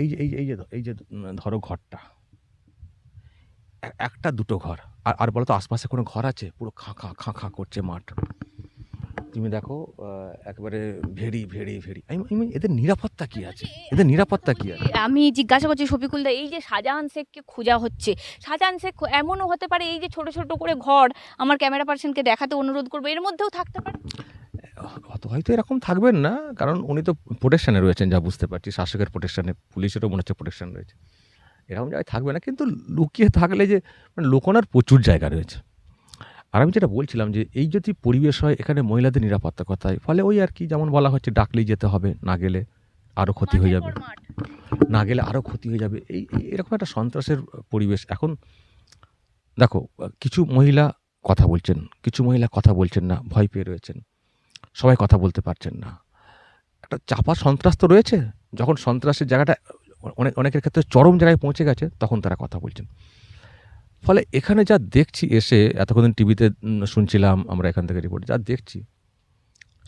এই যে, এই এই যে এই যে ধরো ঘরটা। একটা দুটো ঘর। আর আর বলো তো আশপাশে কোনো ঘর আছে? পুরো খাঁ খাঁ খাঁ খাঁ করছে মাঠ। তুমি দেখো একবারে ভেড়ি ভেড়ি ভেড়ি। আমি, এদের নিরাপত্তা কি আছে? এদের নিরাপত্তা কি আছে? আমি জিজ্ঞাসা করছি শফিকুল দা, এই যে শাহজাহান শেখকে খোঁজা হচ্ছে। শাহজাহান শেখ এমনও হতে পারে এই যে ছোট ছোট করে ঘর, আমার ক্যামেরা পার্সনকে দেখাতে অনুরোধ করব। এর মধ্যেও থাকতে পারে? অত হয়তো এরকম থাকবেন না, কারণ উনি তো প্রোটেকশনে রয়েছেন, যা বুঝতে পারছি। শাসকের প্রোটেকশনে পুলিশেরও মনে হচ্ছে প্রোটেকশন রয়েছে। এরকম জায়গায় থাকবে না, কিন্তু লুকিয়ে থাকলে যে মানে লোকনার প্রচুর জায়গা রয়েছে। আর আমি যেটা বলছিলাম যে, এই যদি পরিবেশ হয়, এখানে মহিলাদের নিরাপত্তা কথায়, ফলে ওই আর কি যেমন বলা হচ্ছে, ডাকলেই যেতে হবে, না গেলে আরও ক্ষতি হয়ে যাবে। না গেলে আরও ক্ষতি হয়ে যাবে। এই- এরকম একটা সন্ত্রাসের পরিবেশ। এখন দেখো, কিছু মহিলা কথা বলছেন, কিছু মহিলা কথা বলছেন না, ভয় পেয়ে রয়েছেন। সবাই কথা বলতে পারছেন না। একটা চাপা সন্ত্রাস তো রয়েছে। যখন সন্ত্রাসের জায়গাটা অনেক, অনেকের ক্ষেত্রে চরম জায়গায় পৌঁছে গেছে, তখন তারা কথা বলছেন। ফলে এখানে যা দেখছি এসে, এতক্ষণ টিভিতে শুনছিলাম, আমরা এখান থেকে রিপোর্ট যা দেখছি,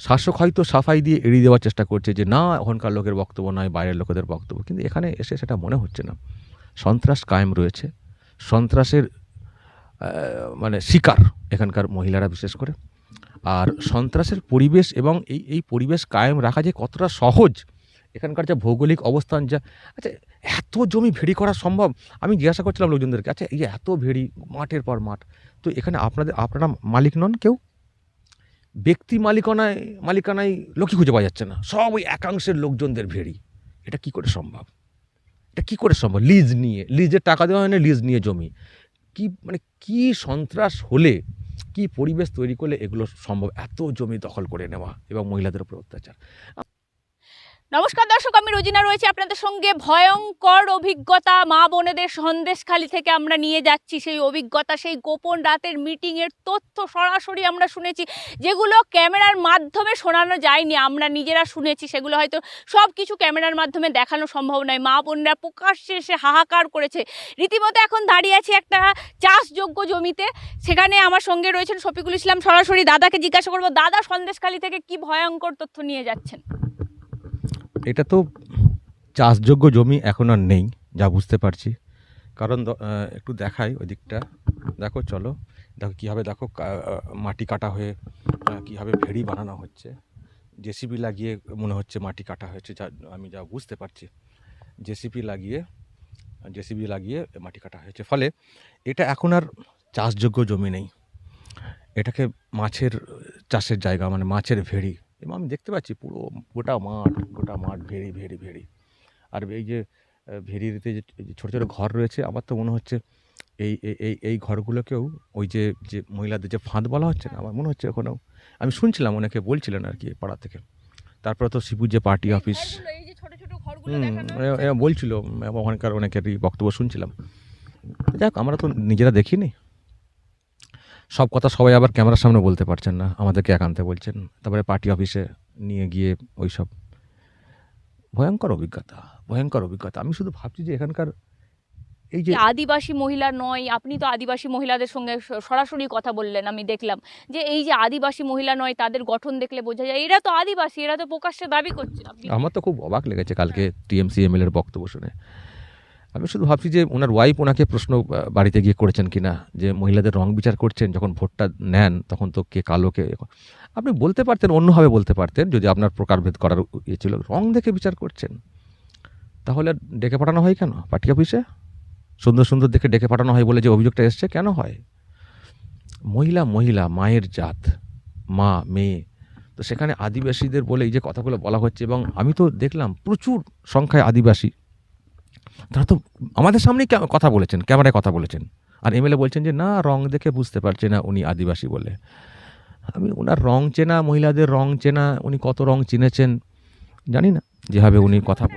শাসক হয়তো সাফাই দিয়ে এড়িয়ে দেওয়ার চেষ্টা করছে যে, না ওখানকার লোকের বক্তব্য নয়, বাইরের লোকেদের বক্তব্য। কিন্তু এখানে এসে সেটা মনে হচ্ছে না। সন্ত্রাস কায়েম রয়েছে। সন্ত্রাসের মানে শিকার এখানকার মহিলারা বিশেষ করে। আর সন্ত্রাসের পরিবেশ এবং এই এই পরিবেশ কায়েম রাখা যে কতটা সহজ, এখানকার যা ভৌগোলিক অবস্থান, যা আচ্ছা এত জমি ভেড়ি করা সম্ভব? আমি জিজ্ঞাসা করছিলাম লোকজনদেরকে আচ্ছা এই এত ভেড়ি মাঠের পর মাঠ, তো এখানে আপনাদের, আপনারা মালিক নন কেউ? ব্যক্তি মালিকানায় মালিকানায় লোকই খুঁজে পাওয়া যাচ্ছে না। সব ওই একাংশের লোকজনদের ভেড়ি। এটা কি করে সম্ভব? এটা কি করে সম্ভব? লিজ নিয়ে, লিজের টাকা দেওয়া হয় না, লিজ নিয়ে জমি। কি মানে কি সন্ত্রাস হলে কি পরিবেশ তৈরি করলে এগুলো সম্ভব? এত জমি দখল করে নেওয়া এবং মহিলাদের উপর অত্যাচার। নমস্কার দর্শক, আমি রোজিনা রয়েছে আপনাদের সঙ্গে। ভয়ঙ্কর অভিজ্ঞতা মা বোনেদের সন্দেশখালি থেকে আমরা নিয়ে যাচ্ছি। সেই অভিজ্ঞতা, সেই গোপন রাতের মিটিংয়ের তথ্য সরাসরি আমরা শুনেছি, যেগুলো ক্যামেরার মাধ্যমে শোনানো যায়নি, আমরা নিজেরা শুনেছি। সেগুলো হয়তো সব কিছু ক্যামেরার মাধ্যমে দেখানো সম্ভব নয়। মা বোনরা প্রকাশ্যে এসে হাহাকার করেছে। রীতিমতো এখন দাঁড়িয়ে আছি একটা চাষযোগ্য জমিতে। সেখানে আমার সঙ্গে রয়েছেন শফিকুল ইসলাম সরাসরি। দাদাকে জিজ্ঞাসা করব, দাদা সন্দেশখালি থেকে কি ভয়ঙ্কর তথ্য নিয়ে যাচ্ছেন? এটা তো চাষযোগ্য জমি এখন আর নেই, যা বুঝতে পারছি। কারণ একটু দেখাই ওই দিকটা। দেখো, চলো। দেখো কীভাবে, দেখো মাটি কাটা হয়ে কীভাবে ভেড়ি বানানো হচ্ছে। জেসিবি লাগিয়ে মনে হচ্ছে মাটি কাটা হয়েছে, যা, আমি যা বুঝতে পারছি। জেসিপি লাগিয়ে জেসিবি লাগিয়ে মাটি কাটা হয়েছে। ফলে এটা এখন আর চাষযোগ্য জমি নেই। এটাকে মাছের, চাষের জায়গা মানে মাছের ভেড়ি এবং আমি দেখতে পাচ্ছি পুরো গোটা মাঠ গোটা মাঠ ভেড়ি ভেড়ি ভেড়ি। আর এই যে ভেড়িতে যে ছোটো ছোটো ঘর রয়েছে আমার তো মনে হচ্ছে এই এই- এই ঘরগুলোকেও ওই যে যে মহিলাদের যে ফাঁদ বলা হচ্ছে না আমার মনে হচ্ছে ওখানেও আমি শুনছিলাম অনেকে বলছিলেন আর কি পাড়া থেকে। তারপরে তো শিবুর যে পার্টি অফিস বলছিল ওখানকার অনেকেরই বক্তব্য শুনছিলাম। যাক আমরা তো নিজেরা দেখিনি। সব কথা সবাই আবার ক্যামেরার সামনে বলতে পারছেন না আমাদেরকে একান্তে বলছেন। তারপরে পার্টি অফিসে নিয়ে গিয়ে ওই সব ভয়ঙ্কর অভিজ্ঞতা ভয়ঙ্কর অভিজ্ঞতা। আমি শুধু ভাবছি যে এখানকার এই যে আদিবাসী মহিলা নয় আপনি তো আদিবাসী মহিলাদের সঙ্গে সরাসরি কথা বললেন আমি দেখলাম যে এই যে আদিবাসী মহিলা নয় তাদের গঠন দেখলে বোঝা যায় এরা তো আদিবাসী এরা তো প্রকাশ্যে দাবি করছে। আমার তো খুব অবাক লেগেছে কালকে টিএমসি এমএলএর বক্তব্য শুনে। আমি শুধু ভাবছি যে ওনার ওয়াইফ ওনাকে প্রশ্ন বাড়িতে গিয়ে করেছেন কিনা, যে মহিলাদের রং বিচার করছেন, যখন ভোটটা নেন, তখন তো কে কালো কে আপনি বলতে পারতেন, অন্যভাবে বলতে পারতেন, যদি আপনার প্রকারভেদ করার ইয়ে ছিল, রং দেখে বিচার করছেন। তাহলে ডেকে পাঠানো হয় কেন? পার্টি অফিসে? সুন্দর সুন্দর দেখে ডেকে পাঠানো হয় বলে যে অভিযোগটা এসছে, কেন হয়? মহিলা মহিলা, মায়ের জাত, মা, মেয়ে, তো সেখানে আদিবাসীদের বলে এই যে কথাগুলো বলা হচ্ছে, এবং আমি তো দেখলাম প্রচুর সংখ্যায় আদিবাসী। তারা তো আমাদের সামনেই কথা বলেছেন, ক্যামেরায় কথা বলেছেন। আর এমএলএ বলছেন যে, না, রং দেখে বুঝতে পারছে না উনি আদিবাসী বলে। আমি, ওনার রং চেনা, মহিলাদের রং চেনা, উনি কত রং চিনেছেন? জানি না, যেভাবে উনি কথা